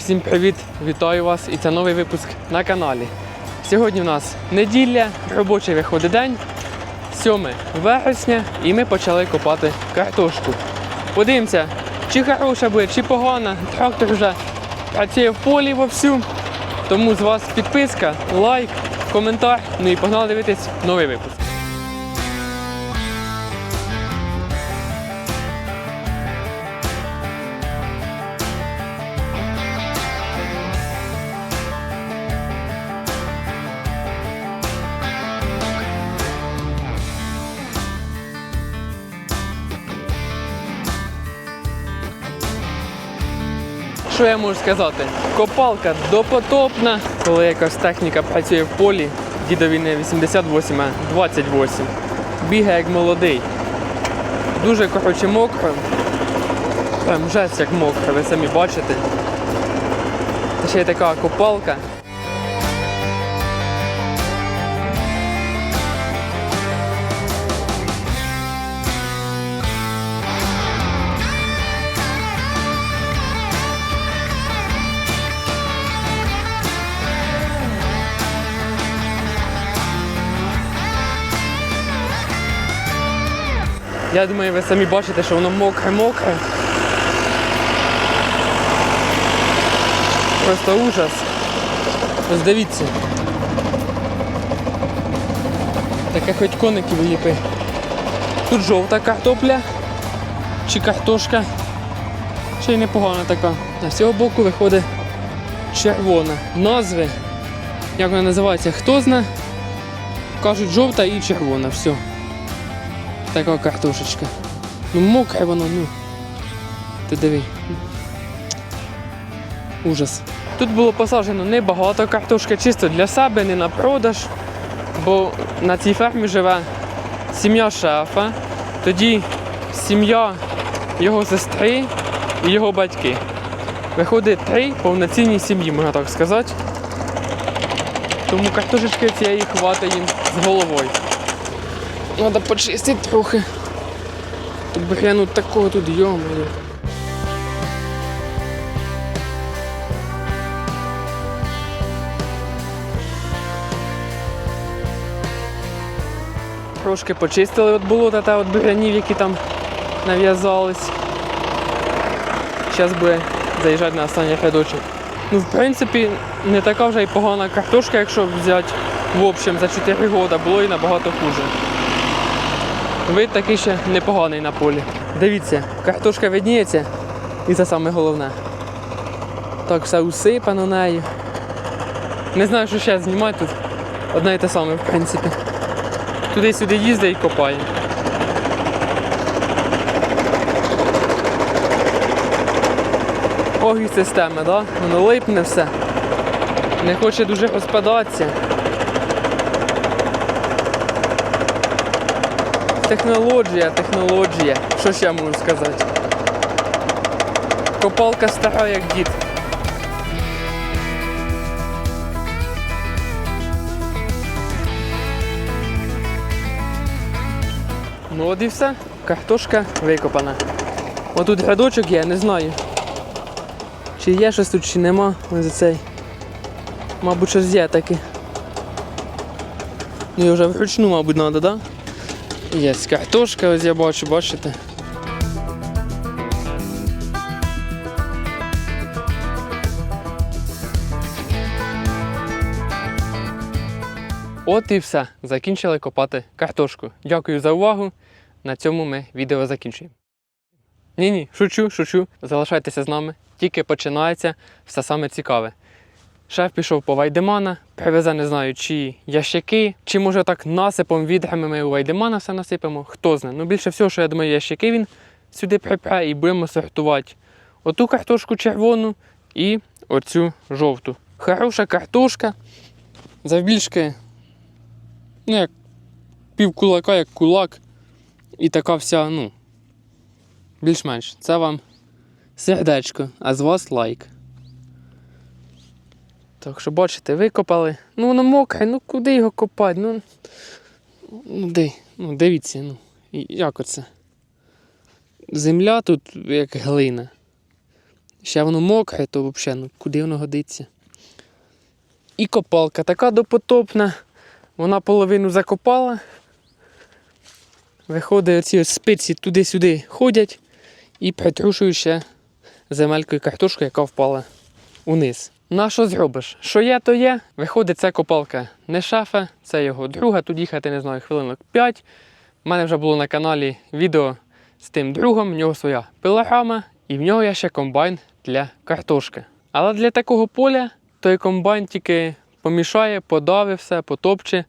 Всім привіт! Вітаю вас! І це новий випуск на каналі. Сьогодні в нас неділя, робочий виходить день, 7 вересня, і ми почали копати картошку. Подивимося, чи хороша буде, чи погана. Трактор вже працює в полі вовсю. Тому з вас підписка, лайк, коментар. Ну і погнали дивитись новий випуск. Що я можу сказати? Копалка допотопна, коли якась техніка працює в полі, дідові не 88, а 28. Бігає як молодий. Дуже коротше мокро. Прям жесть як мокро, ви самі бачите. Ще є така копалка. Я думаю, ви самі бачите, що воно мокре-мокре. Просто ужас. Ось дивіться. Таке хоч коників ліпи. Тут жовта картопля чи картошка. Ще й непогана така. А з цього боку виходить червона. Назви, як вона називається, хто знає. Кажуть жовта і червона. Все. Така картошечка. Ну мокре воно, ну. Ти диви. Ужас. Тут було посаджено небагато картошки, чисто для себе, не на продаж. Бо на цій фермі живе сім'я шефа, тоді сім'я його сестри і його батьки. Виходить три повноцінні сім'ї, можна так сказати. Тому картошечки цієї хватить їм з головою. Надо почистити трохи. Тут бур'яну такого тут йомаю. Трошки почистили від болота та від бур'янів, які там нав'язались. Зараз буде заїжджати на останній рядочок. Ну, в принципі, не така вже й погана картошка, якщо взяти в общем за 4 роки, було і набагато хуже. Вид такий ще непоганий на полі. Дивіться, картошка видніється і це саме головне. Так все усипано нею. Не знаю, що ще знімати тут. Одне і те саме, в принципі. Туди-сюди їздить і копає. Ох і система, да? Воно липне все. Не хоче дуже розпадатися. Технологія, технологія. Що ще можу сказати? Копалка стара, як дід. Ну от і все. Картошка викопана. Отут рядочок є, не знаю. Чи є щось тут, чи нема. За цей. Мабуть, щось є таке. Ну і вже вручну, мабуть, треба, так? Да? Є картошка, ось я бачу, бачите. От і все. Закінчили копати картошку. Дякую за увагу. На цьому ми відео закінчуємо. Ні, ні, шучу, шучу. Залишайтеся з нами. Тільки починається все саме цікаве. Шеф пішов по Вайдемана, привезе, не знаю, чи ящики, чи може так насипом відрами ми у Вайдемана все насипемо, хто знає. Ну більше всього, що я думаю, ящики він сюди припре і будемо сортувати оту картошку червону і оцю жовту. Хороша картошка. Завбільшки, ну як пів кулака, як кулак. І така вся, ну, більш-менш. Це вам сердечко, а з вас лайк. Так що, бачите, викопали. Ну воно мокре, ну куди його копати? Ну, ну де? Ну, дивіться, ну. Як оце? Земля тут як глина. Ще воно мокре, то взагалі, ну куди воно годиться? І копалка така допотопна. Вона половину закопала. Виходить, оці ось спиці туди-сюди ходять і притрушують ще земелькою картошку, яка впала униз. На що зробиш? Що є, то є. Виходить, ця копалка не шафа, це його друга. Тут їхати, не знаю, хвилинок 5. У мене вже було на каналі відео з тим другом, в нього своя пилорама, і в нього є ще комбайн для картошки. Але для такого поля той комбайн тільки помішає, подавить все, потопче.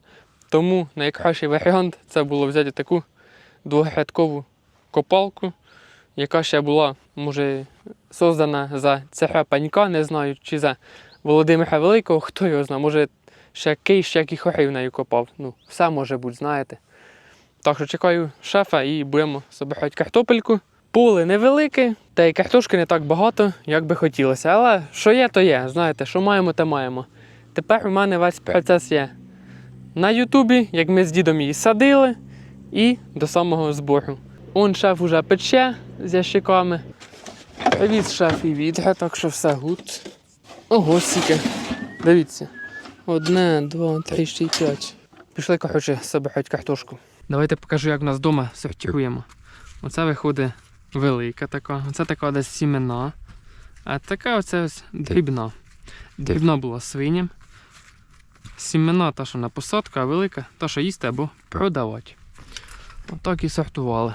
Тому найкращий варіант це було взяти таку двохрядкову копалку, яка ще була, може, создана за царя панька, не знаю, чи за Володимира Великого, хто його знає, може ще кий, ще який хорів нею копав. Ну, все може бути, знаєте. Так що чекаю шефа і будемо збирати картопельку. Поле невелике, та й картошки не так багато, як би хотілося. Але що є, то є. Знаєте, що маємо, то маємо. Тепер у мене весь процес є на Ютубі, як ми з дідом її садили, і до самого збору. Он шеф уже пече з ящиками. Привіт, шеф і відра, так що все гуд. Ого, стільки. Дивіться. Одне, два, три, ще й п'ять. Пішли, коротше, собирати картошку. Давайте покажу, як у нас вдома сортуємо. Оце виходить велика така, оце така десь сімена, а така оце ось дрібна. Дрібна була свиням. Сімена та, що на посадку, а велика та, що їсти або продавати. Отак і сортували.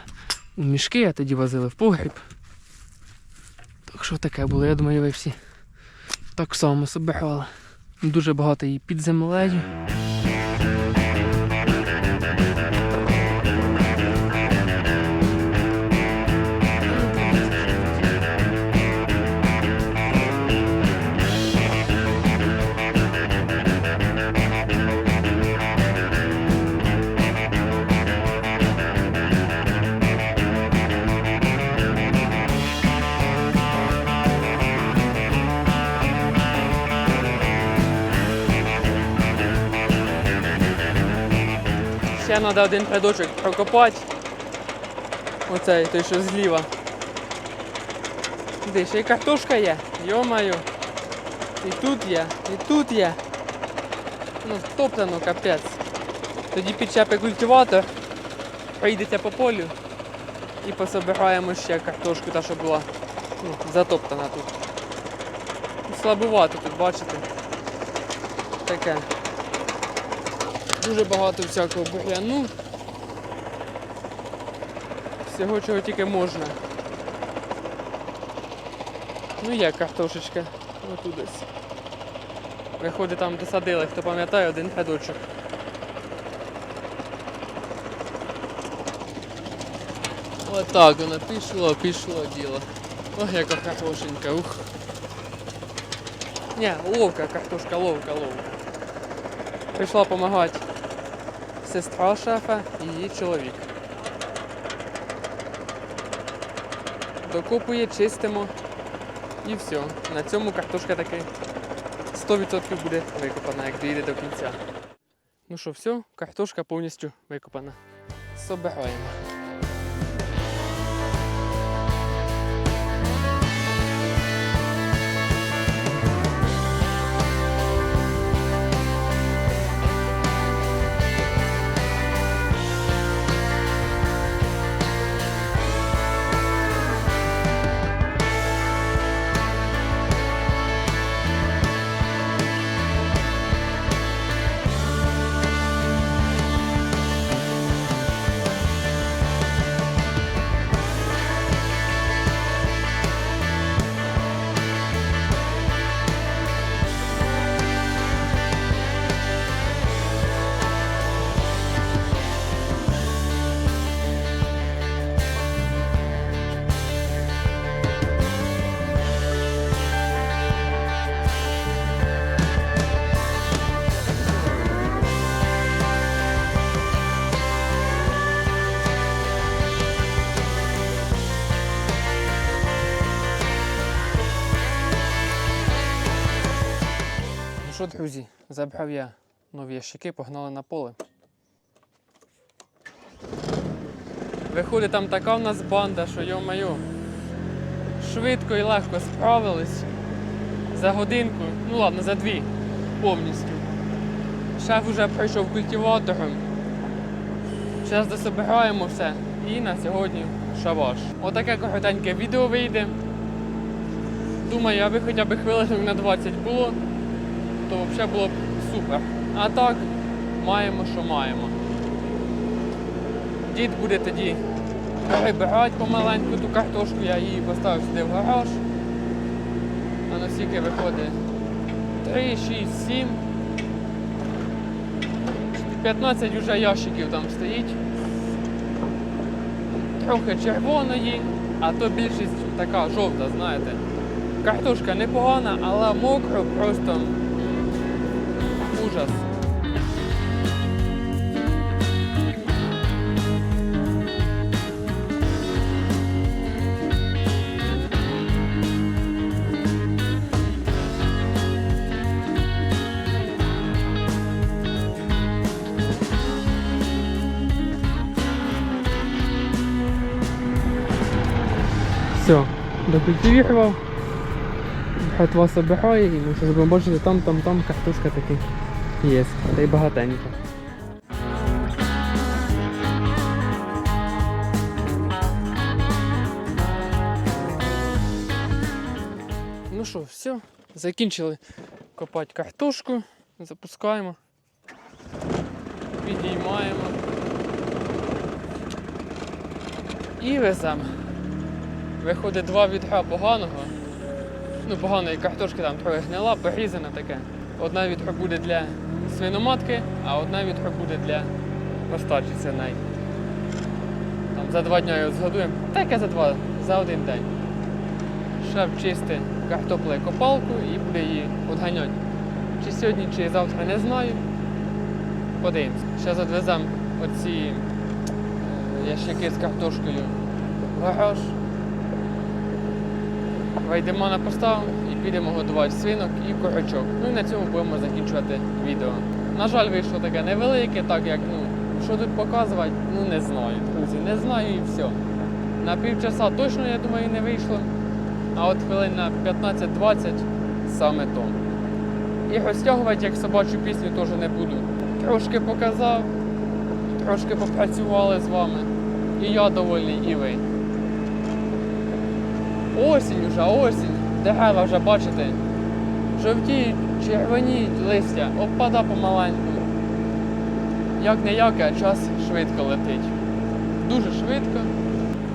У мішки, а тоді возили в погріб. Так що таке було, я думаю, ви всі так само собирали. Дуже багато її під землею. Ще треба один рядочок прокопати. Оцей, той, що зліва. Де ще й картошка є. Йо-маю. І тут є, і тут є. Ну, втоптано капець. Тоді підчепи культиватор, прийдеться по полю і пособираємо ще картошку, та що була ну, затоптана тут. Слабувато тут, бачите. Таке. Дуже багато всякого бур'яну. Всього чого тільки можна. Ну є картошечка. Отут десь. Виходить там досадили, хто пам'ятає, один рядочок. Отак воно пішло, пішло діло. Ох, яка картошенька, ух. Ні, ловка картошка, ловка, ловка. Прийшла допомагати сестра шефа і її чоловік. Докопує, чистимо і все. На цьому картошка таки 100% буде викопана, як доїде до кінця. Ну що, все, картошка повністю викопана. Собираємо. Що, друзі, забрав я нові ящики, погнали на поле. Виходить, там така в нас банда, що йо-моє. швидко і легко справились. За годинку, ну ладно, за дві повністю. Шеф уже прийшов культиватором. Зараз дособираємо все. І на сьогодні шабаш. Отаке коротеньке відео вийде. Думаю, аби хоча б хвилинок на 20 було, то взагалі було б супер. А так, маємо, що маємо. Дід буде тоді прибирати помаленьку ту картошку, я її поставив сюди в гараж. А на скільки виходить 3, 6, 7. 15 вже ящиків там стоїть. Трохи червоної, а то більшість така жовта, знаєте. Картошка непогана, але мокро просто ужас. Все, докультивірував. Хатва собирає і ми зараз будемо бачити, там, там, там картошка таки є. Та й багатенько. Ну що, все, закінчили копати картошку, запускаємо, підіймаємо і веземо. Виходить два відра поганого. Ну, поганої картошки там трохи гнила, порізана таке. Одна відра буде для свиноматки, а одна відра буде для остачі свиней. Там за два дні його згодуємо. Та яке за два, за один день. Шеф чисти картоплею копалку і буде її відганяти. Чи сьогодні, чи завтра не знаю. Подивимось. Зараз відвеземо оці е, ящики з картошкою в гараж. Вийдемо на поставу підемо годувати свинок і курочок. Ну і на цьому будемо закінчувати відео. На жаль, вийшло таке невелике, так як ну, що тут показувати, ну не знаю, друзі, не знаю і все. На півчаса точно, я думаю, не вийшло. А от хвилин на 15-20 саме то. І розтягувати як собачу пісню теж не буду. Трошки показав, трошки попрацювали з вами. І я довольний, і ви. Осінь уже, осінь. Дерева вже бачите. Жовтіють, червоніють листя, опада помаленьку. Як не як, а час швидко летить. Дуже швидко.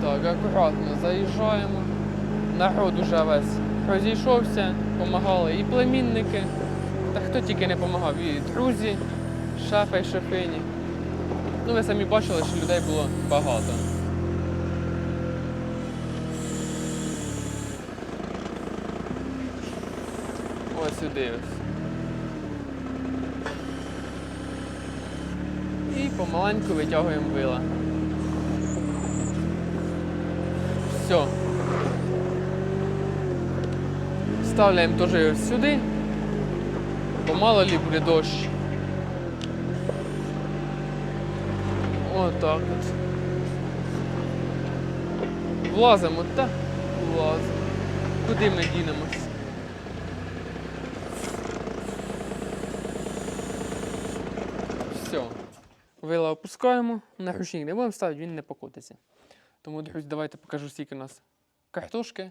Так, акуратно заїжджаємо. Народ уже весь розійшовся, допомагали і племінники. Та хто тільки не допомагав, і друзі, шефа і шефині. Ну, ви самі бачили, що людей було багато. Ось сюди. І помаленьку витягуємо вила. Все. Вставляємо теж сюди, бо мало лі буде дощ. Отак от. Влазимо, та влазимо. Куди ми дінемось? Все. Вила опускаємо, на ручник не будемо ставити, він не покотиться. Тому, друзі, давайте покажу, скільки у нас картошки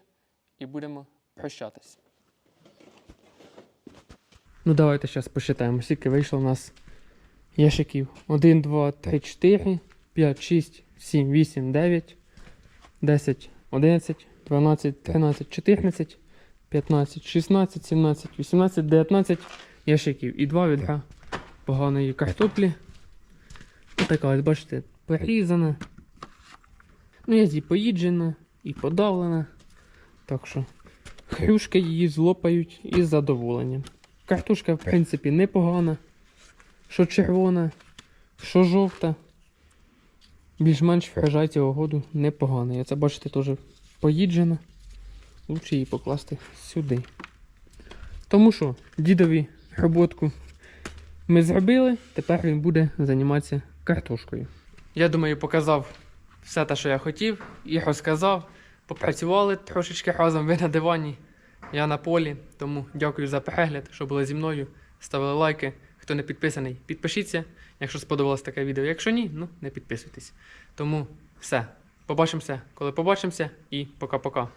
і будемо прощатись. Ну, давайте зараз посчитаємо, скільки вийшло у нас ящиків. 1, 2, 3, 4, 5, 6, 7, 8, 9, 10, 11, 12, 13, 14, 15, 16, 17, 18, 19 ящиків і два відра поганої картоплі. Ось така, ось бачите, порізана. Ну, я і поїджена, і подавлена. Так що хрюшки її злопають із задоволенням. Картошка, в принципі, непогана. Що червона, що жовта. Більш-менш врожай цього году непоганий. Я це бачите теж поїджена. Лучше її покласти сюди. Тому що дідові роботку ми зробили, тепер він буде займатися картошкою. Я думаю, показав все те, що я хотів, і розказав. Попрацювали трошечки разом, ви на дивані, я на полі. Тому дякую за перегляд, що були зі мною. Ставили лайки. Хто не підписаний, підпишіться, якщо сподобалось таке відео. Якщо ні, ну не підписуйтесь. Тому все. Побачимося, коли побачимося, і пока-пока.